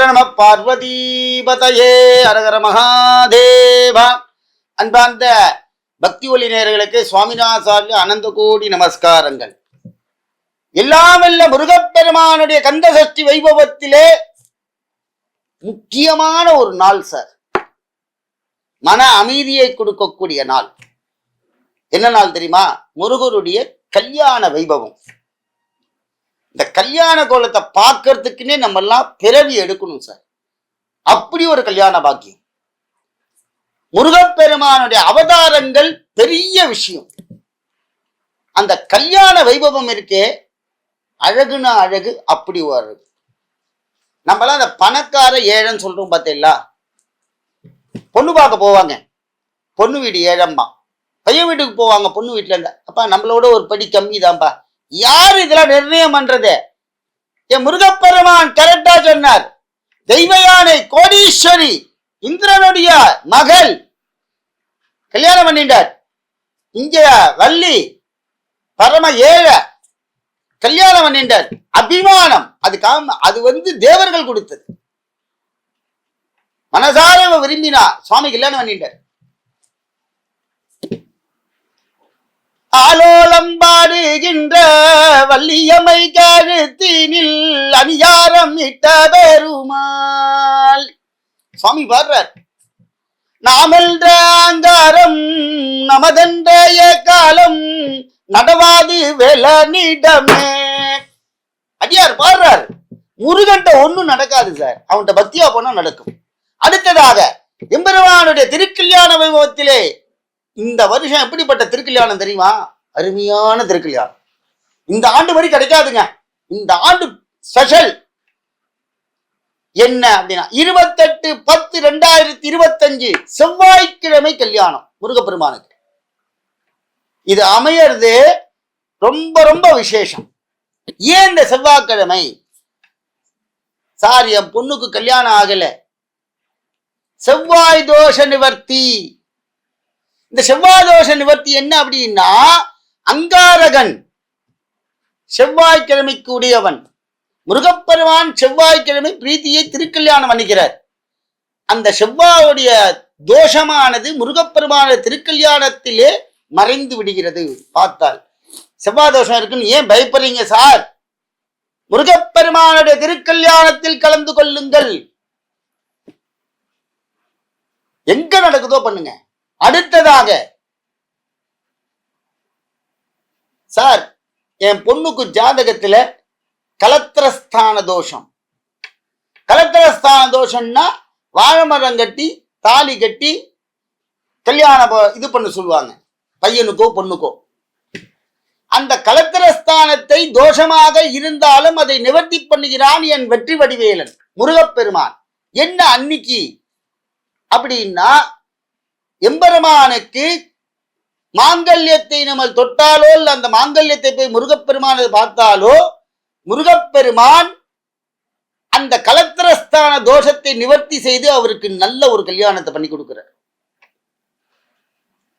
ஹர நம பார்வதீபதையே அரகர மகாதேவா. அன்பார்ந்த பக்தி ஒளி நேர்களுக்கு சுவாமிநாசாரிய அனந்த கோடி நமஸ்காரங்கள். எல்லாம் வல்ல முருகப்பெருமானுடைய கந்த சஷ்டி வைபவத்திலே முக்கியமான ஒரு நாள் சார் மன அமைதியை கொடுக்கக்கூடிய நாள். என்ன நாள் தெரியுமா? முருகருடைய கல்யாண வைபவம். இந்த கல்யாண கோலத்தை பார்க்கறதுக்குன்னே நம்ம எல்லாம் பிறவி எடுக்கணும் சார். அப்படி ஒரு கல்யாண பாக்கியம். முருகப்பெருமானுடைய அவதாரங்கள் பெரிய விஷயம். அந்த கல்யாண வைபவம் இருக்கே அழகுனா அழகு அப்படி ஒரு அழகு. நம்மளாம் அந்த பணக்கார ஏழைன்னு சொல்றோம் பார்த்தீங்களா பொண்ணு பார்க்க போவாங்க. பொண்ணு வீடு ஏழம்மா. பையன் வீட்டுக்கு போவாங்க பொண்ணு வீட்டுல இருந்தா. அப்பா நம்மளோட ஒரு படி கம்மி தான்ப்பா யார் இதெல்லாம் நிர்ணயம் பண்றது? என் முருகப்பெருமான் கரெக்டா சொன்னார். தெய்வ யானை கோடீஸ்வரி இந்திரனுடைய மகள். கல்யாணம் பண்ணிட்டார். இங்க வள்ளி பரம ஏழ. கல்யாணம் பண்ணிட்டார். அபிமானம். அது காம அது வந்து தேவர்கள் கொடுத்தது. மனசார விரும்பினா சுவாமி கல்யாணம் பண்ணிட்டார். ஆலோலம் பாடுகின்ற வள்ளியமை கழுத்தினில் அணியாரம் இட்ட பெருமாள் சுவாமி பாடுறார் நாமென்ற அங்காரம் நமதென்ற காலம் நடவாது வேலனிடமே அடியார் பாடுறார். முருகன்ட்ட ஒண்ணும் நடக்காது சார். அவன்கிட்ட பக்தியா போனா நடக்கும். அடுத்ததாக எம்பெருமானுடைய திருக்கல்யாண வைபவத்திலே இந்த வருஷம் எப்படிப்பட்ட திருக்கல்யாணம் தெரியுமா? அருமையான திருக்கல்யாணம். இந்த ஆண்டு வரை கிடைக்காதுங்க. இந்த ஆண்டு ஸ்பெஷல் என்ன அப்படின்னா இருபத்தெட்டு பத்து ரெண்டாயிரத்தி இருபத்தஞ்சு செவ்வாய்க்கிழமை கல்யாணம் முருகப்பெருமானுக்கு. இது அமையறது ரொம்ப ரொம்ப விசேஷம். ஏன் இந்த செவ்வாய்க்கிழமை? சார் என் பொண்ணுக்கு கல்யாணம் ஆகல. செவ்வாய் தோஷ நிவர்த்தி. இந்த செவ்வாய் தோஷ நிவர்த்தி என்ன அப்படின்னா அங்காரகன் செவ்வாய்க்கிழமைக்கு உடையவன். முருகப்பெருமான் செவ்வாய்க்கிழமை பிரீத்தியை திருக்கல்யாணம் பண்ணிக்கிறார் அந்த செவ்வாவுடைய தோஷமானது முருகப்பெருமான திருக்கல்யாணத்திலே மறைந்து விடுகிறது. பார்த்தால் செவ்வாய் தோஷம் இருக்குன்னு ஏன் பயப்படுறீங்க சார்? முருகப்பெருமானுடைய திருக்கல்யாணத்தில் கலந்து கொள்ளுங்கள். எங்க நடக்குதோ பண்ணுங்க. அடுத்ததாக சார் என் பொண்ணுக்கு ஜாதகத்துல கலத்திரஸ்தான தோஷம். கலத்திரஸ்தான தோஷம்னா வாழைமரம் கட்டி தாலி கட்டி கல்யாணம் இது பண்ண சொல்லுவாங்க. பையனுக்கோ பொண்ணுக்கோ. அந்த கலத்திரஸ்தானத்தை தோஷமாக இருந்தாலும் அதை நிவர்த்தி பண்ணுகிறான் என் வெற்றி வடிவேலன் முருகப்பெருமான். என்ன அன்னைக்கு? அப்படின்னா எம்பெருமானுக்கு மாங்கல்யத்தை நம்ம தொட்டாலோ இல்லை அந்த மாங்கல்யத்தை போய் முருகப்பெருமானை பார்த்தாலோ முருகப்பெருமான் அந்த கலத்திரஸ்தான தோஷத்தை நிவர்த்தி செய்து அவருக்கு நல்ல ஒரு கல்யாணத்தை பண்ணி கொடுக்கிறார்.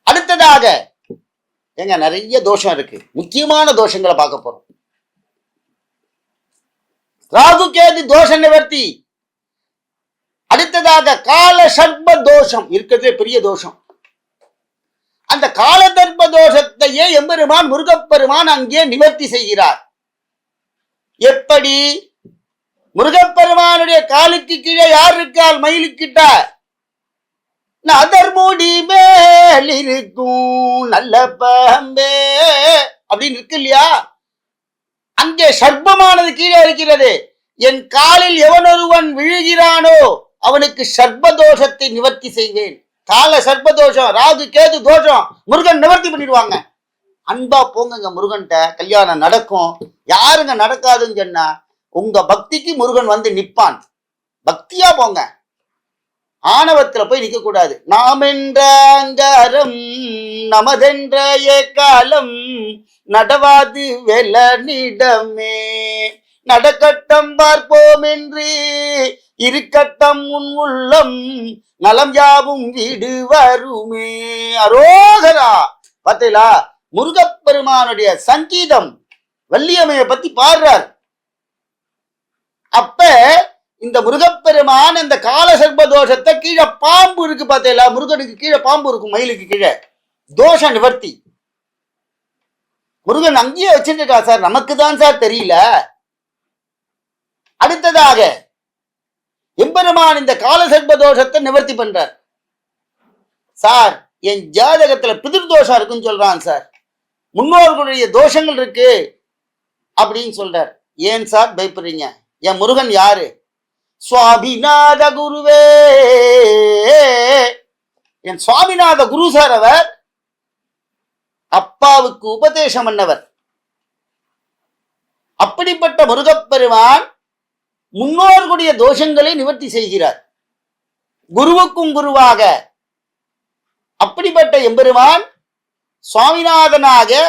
அடுத்ததாக ஏங்க நிறைய தோஷம் இருக்கு. முக்கியமான தோஷங்களை பார்க்க போறோம். ராகு கேது தோஷ நிவர்த்தி. அடுத்ததாக கால சர்ப்ப தோஷம். இருக்கிறதே பெரிய தோஷம். அந்த கால தர்ப்ப தோஷத்தையே எம்பெருமான் முருகப்பெருமான் அங்கே நிவர்த்தி செய்கிறார். எப்படி? முருகப்பெருமானுடைய காலுக்கு கீழே யார் இருக்கால்? மயிலுக்கிட்ட நதர்முடி மேல் இருக்கும் நல்ல பம்பே. அப்படின்னு இருக்கு இல்லையா? அங்கே சர்ப்பமானது கீழே இருக்கிறது. என் காலில் எவனொருவன் விழுகிறானோ அவனுக்கு சர்பதோஷத்தை நிவர்த்தி செய்வேன். கால சர்பதோஷம் ராகு கேது தோஷம் முருகன் நிவர்த்தி பண்ணிடுவாங்க. அன்பா போங்கங்க முருகன்கிட்ட கல்யாணம் நடக்கும். யாருங்க நடக்காதுன்னு சொன்னா உங்க பக்திக்கு முருகன் வந்து நிப்பான். பக்தியா போங்க. ஆணவத்துல போய் நிக்க கூடாது. நாம் என்ற அங்காரம் நமதென்ற காலம் நடவாது வெலனிடமே. நடக்கட்டம் பார்ப்போம் என்று இருக்கட்டம் உன் உள்ளம் நலம் யாவும் வீடு வருமே. அரோகரா பார்த்தீங்களா? முருகப்பெருமானுடைய சங்கீதம் வள்ளியம்மையை பத்தி பாடுறார். அப்ப இந்த முருகப்பெருமான் இந்த காலசர்ப தோஷத்தை கீழே பாம்பு இருக்கு பார்த்தீங்களா? முருகனுக்கு கீழே பாம்பு இருக்கும் மயிலுக்கு கீழே. தோஷ நிவர்த்தி. முருகன் அங்கேயே வச்சிருக்கா சார் நமக்கு தான் சார் தெரியல. அடுத்ததாக எம்பெருமான் இந்த காலசர்ப தோஷத்தை நிவர்த்தி பண்றார். சார் என் ஜாதகத்துல பிதிர்தோஷம் இருக்குன்னு சொல்றான் சார். முன்னோர்களுடைய தோஷங்கள் இருக்கு அப்படின்னு சொல்றார். ஏன் சார் பயப்படுறீங்க? என் முருகன் யாரு? சுவாமிநாத குருவே. என் சுவாமிநாத குரு சார் அவர் அப்பாவுக்கு உபதேசம் பண்ணவர். அப்படிப்பட்ட முருகப்பெருமான் முன்னோர்களுடைய தோஷங்களை நிவர்த்தி செய்கிறார். குருவுக்கும் குருவாக அப்படிப்பட்ட எம்பெருமான் சுவாமிநாதனாக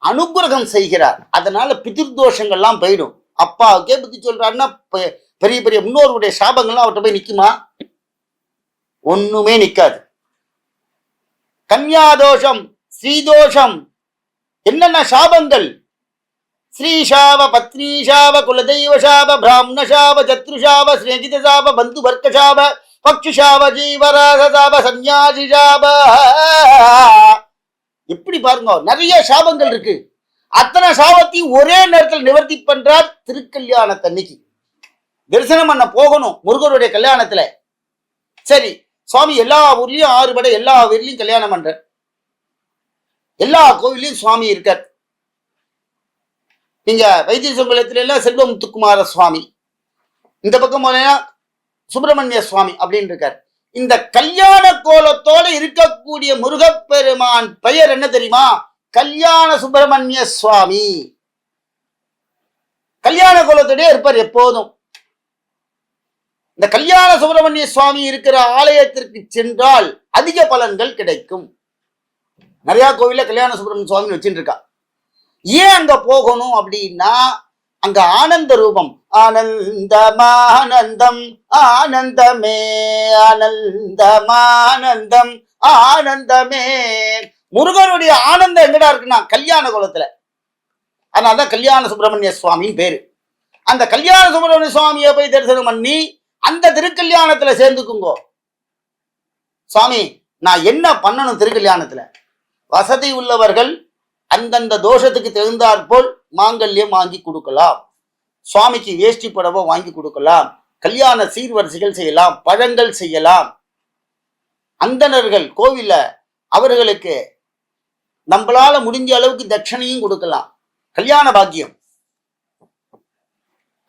அனுகிரகம் செய்கிறார். அதனால பிதிர்தோஷங்கள்லாம் போயிடும். அப்பாவுக்கே புத்தி சொல்றாருன்னா பெ- பெரிய பெரிய முன்னோர்களுடைய சாபங்கள்லாம் அவர்கிட்ட போய் நிற்குமா ஒண்ணுமே நிற்காது கன்யாதோஷம் ஸ்ரீதோஷம் என்னென்ன சாபங்கள்? ஸ்ரீஷாவ பத்னீஷாவ குலதெய்வ சாப பிராமண சத்ருஷாவ ஸ்நேகித சாப பந்து வர்க்க பக்ஷுஷாவ ஜீவராக சாப சந்நியாசி எப்படி பாருங்க நிறைய சாபங்கள் இருக்கு. அத்தனை சாபத்தையும் ஒரே நேரத்தில் நிவர்த்தி பண்றார் திருக்கல்யாணத்தன்னைக்கு. தரிசனம் பண்ண போகணும் முருகருடைய கல்யாணத்துல. சரி சுவாமி எல்லா ஊர்லயும் ஆறுபட எல்லா ஊர்லயும் கல்யாணம் பண்ற எல்லா கோவிலையும் சுவாமி இருக்கார். நீங்க வைத்தீஸ்வரத்துல எல்லாம் செல்வமுத்துக்குமார சுவாமி இந்த பக்கம் போனீங்கன்னா சுப்பிரமணிய சுவாமி அப்படின்னு இருக்கார் இந்த கல்யாண கோலத்தோட இருக்கக்கூடிய முருகப்பெருமான் பெயர் என்ன தெரியுமா? கல்யாண சுப்பிரமணிய சுவாமி. கல்யாண கோலத்தோடயே இருப்பார் எப்போதும். இந்த கல்யாண சுப்பிரமணிய சுவாமி இருக்கிற ஆலயத்திற்கு சென்றால் அதிக பலன்கள் கிடைக்கும். நிறைய கோவில கல்யாண சுப்பிரமணிய சுவாமி வச்சுட்டு இருக்கா. ஏன் அங்க போகணும் அப்படின்னா அங்க ஆனந்த ரூபம். ஆனந்தமானந்தம் ஆனந்தமே ஆனந்தமானந்தம் ஆனந்தமே. முருகனுடைய ஆனந்தம் எங்கடா இருக்குன்னா கல்யாண குலத்துல அதனாலதான் கல்யாண சுப்பிரமணிய சுவாமின்னு பேரு. அந்த கல்யாண சுப்பிரமணிய சுவாமியை போய் தரிசனம் பண்ணி அந்த திருக்கல்யாணத்துல சேர்ந்துக்குங்கோ. சுவாமி நான் என்ன பண்ணணும் திருக்கல்யாணத்துல? வசதி உள்ளவர்கள் அந்தந்த தோஷத்துக்கு தகுந்தாற்போல் மாங்கல்யம் வாங்கி கொடுக்கலாம். சுவாமிக்கு வேஷ்டி புடவை வாங்கி கொடுக்கலாம். கல்யாண சீர்வரிசைகள் செய்யலாம். பழங்கள் செய்யலாம். அந்தணர்கள் கோவில்ல அவர்களுக்கு நம்மளால முடிஞ்ச அளவுக்கு தட்சணையும் கொடுக்கலாம். கல்யாண பாக்கியம்.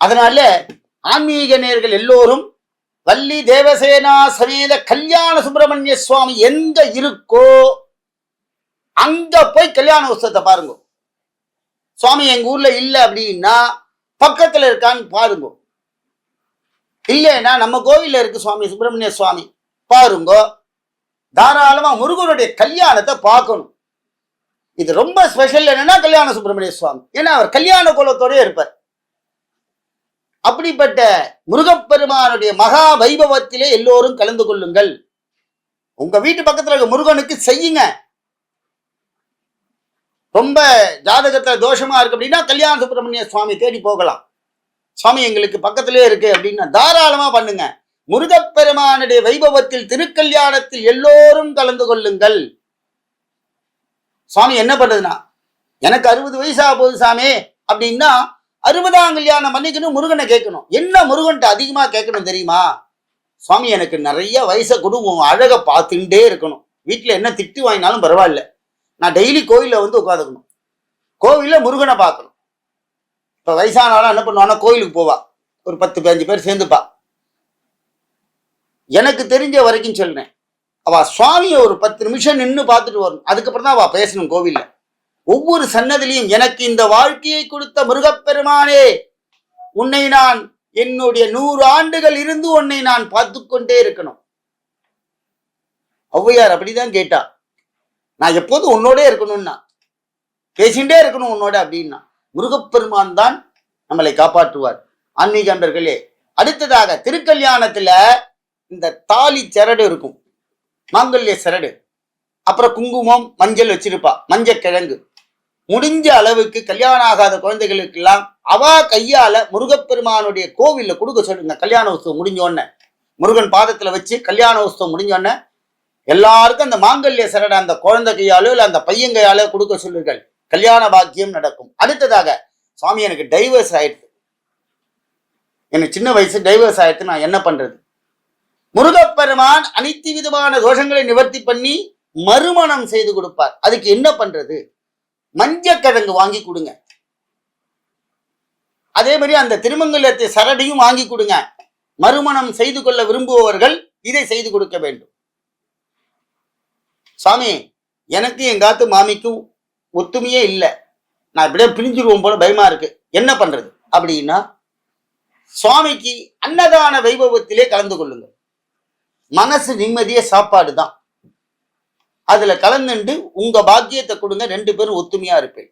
அதனால ஆன்மீக நேர்கள் எல்லோரும் வள்ளி தேவசேனா சமேத கல்யாண சுப்பிரமணிய சுவாமி எங்க இருக்கோ அங்க போய் கல்யாண உற்சவத்தை பாருங்க. சுவாமி எங்க ஊர்ல இல்ல அப்படின்னா பக்கத்துல இருக்கான்னு பாருங்க. இல்லைன்னா நம்ம கோவில்ல இருக்கு சுவாமி சுப்பிரமணிய சுவாமி. பாருங்க. தாராளமா முருகனுடைய கல்யாணத்தை பார்க்கணும். இது ரொம்ப ஸ்பெஷல் என்னன்னா கல்யாண சுப்பிரமணிய சுவாமி. ஏன்னா அவர் கல்யாண குலத்தோடய இருப்பார். அப்படிப்பட்ட முருகப்பெருமானுடைய மகா வைபவத்திலே எல்லோரும் கலந்து கொள்ளுங்கள். உங்க வீட்டு பக்கத்துல இருக்க முருகனுக்கு செய்யுங்க. ரொம்ப ஜாதகத்துல தோஷமா இருக்கு அப்படின்னா கல்யாண சுப்பிரமணிய சுவாமி தேடி போகலாம். சுவாமி எங்களுக்கு பக்கத்திலே இருக்கு அப்படின்னா தாராளமா பண்ணுங்க. முருகப்பெருமானுடைய வைபவத்தில் திருக்கல்யாணத்தில் எல்லோரும் கலந்து கொள்ளுங்கள். சுவாமி என்ன பண்றதுன்னா எனக்கு அறுபது வயசா போகுது சாமி அப்படின்னா அறுபதாம் கல்யாணம் பண்ணிக்கணும் முருகனை கேட்கணும். என்ன முருகன்ட்டு அதிகமா கேட்கணும் தெரியுமா? சுவாமி எனக்கு நிறைய வயசை குடும்பம் அழகை பார்த்துட்டே இருக்கணும். வீட்டில் என்ன திட்டு வாங்கினாலும் பரவாயில்ல. நான் டெய்லி கோயிலில் வந்து உட்காந்துக்கணும். கோவிலில் முருகனை பார்க்கணும். இப்போ வயசானாலும் என்ன பண்ணுவான்னா கோயிலுக்கு போவா. ஒரு பத்து பதினஞ்சு பேர் சேர்ந்துப்பா. எனக்கு தெரிஞ்ச வரைக்கும் சொல்லினேன் அவ சுவாமியை ஒரு பத்து நிமிஷம் நின்று பார்த்துட்டு வரணும். அதுக்கப்புறம் தான் அவ பேசணும் கோவிலில். ஒவ்வொரு சன்னதிலையும் எனக்கு இந்த வாழ்க்கையை கொடுத்த முருகப்பெருமானே உன்னை நான் என்னுடைய நூறு ஆண்டுகள் இருந்து உன்னை நான் பார்த்து கொண்டே இருக்கணும். ஔவையார் அப்படிதான் கேட்டா. நான் எப்போதும் உன்னோடே இருக்கணும்னா பேசிகிட்டே இருக்கணும் உன்னோட அப்படின்னா முருகப்பெருமான் தான் நம்மளை காப்பாற்றுவார். ஆன்மீக அன்பர்களே அடுத்ததாக திருக்கல்யாணத்துல இந்த தாலி சரடு இருக்கும். மாங்கல்ய சரடு. அப்புறம் குங்குமம் மஞ்சள் வச்சிருப்பா மஞ்சள் கிழங்கு. முடிஞ்ச அளவுக்கு கல்யாணம் ஆகாத குழந்தைகளுக்கெல்லாம் அவா கையால முருகப்பெருமானுடைய கோவில்ல கொடுக்க சொல்லுங்க. கல்யாண உற்சவம் முடிஞ்ச உடனே. முருகன் பாதத்துல வச்சு கல்யாண உற்சவம் முடிஞ்சோடனே எல்லாருக்கும் அந்த மாங்கல்ய சரடை அந்த குழந்தை கையாலோ இல்லை அந்த பையன் கையாலோ கொடுக்க சொல்லுங்கள். கல்யாண பாக்கியம் நடக்கும். அடுத்ததாக சுவாமி எனக்கு டைவர்ஸ் ஆயிடுது. எனக்கு சின்ன வயசு டைவர்ஸ் ஆயிடுத்து நான் என்ன பண்றது? முருகப்பெருமான் அனைத்து விதமான தோஷங்களை நிவர்த்தி பண்ணி மறுமணம் செய்து கொடுப்பார். அதுக்கு என்ன பண்றது? மஞ்சக்கிழங்கு வாங்கி கொடுங்க. அதே மாதிரி அந்த திருமங்கலத்தை சரடியும் வாங்கி கொடுங்க. மறுமணம் செய்து கொள்ள விரும்புபவர்கள் இதை செய்து கொடுக்க வேண்டும். சாமி எனக்கு எங்காத்து மாமிக்கும் ஒத்துமையே இல்லை. நான் இப்படியே பிரிஞ்சிருவோம் போல பயமா இருக்கு. என்ன பண்றது? அப்படின்னா சுவாமிக்கு அன்னதான வைபவத்திலே கலந்து கொள்ளுங்க மனசு நிம்மதிய சாப்பாடு தான். அதுல கலந்துண்டு உங்க பாக்கியத்தை கொடுங்க ரெண்டு பேரும் ஒத்துமையா இருப்பேன்.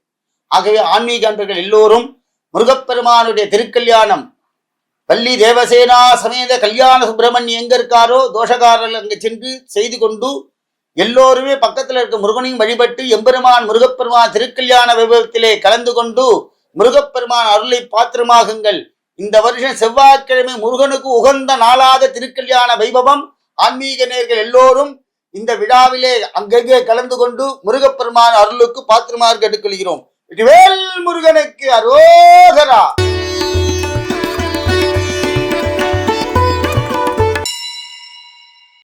ஆகவே ஆன்மீக அன்பர்கள் எல்லோரும் முருகப்பெருமானுடைய திருக்கல்யாணம் வள்ளி தேவசேனா சமேத கல்யாண சுப்பிரமணியம் எங்க இருக்காரோ தோஷகாரர்கள் அங்கே சென்று செய்து கொண்டு எல்லோருமே பக்கத்துல இருக்க முருகனையும் வழிபட்டு எம்பெருமான் முருகப்பெருமான் திருக்கல்யாண வைபவத்திலே கலந்து கொண்டு முருகப்பெருமான் அருளை பாத்திரமாகுங்கள். இந்த வருஷம் செவ்வாய்க்கிழமை முருகனுக்கு உகந்த நாளாக திருக்கல்யாண வைபவம் ஆன்மீக நேர்கள் எல்லோரும் இந்த விழாவிலே அங்கங்கே கலந்து கொண்டு முருகப்பெருமான் அருளுக்கு பாத்திரமாக எடுக்கொள்கிறோம் வேல் முருகனுக்கு அரோகரா!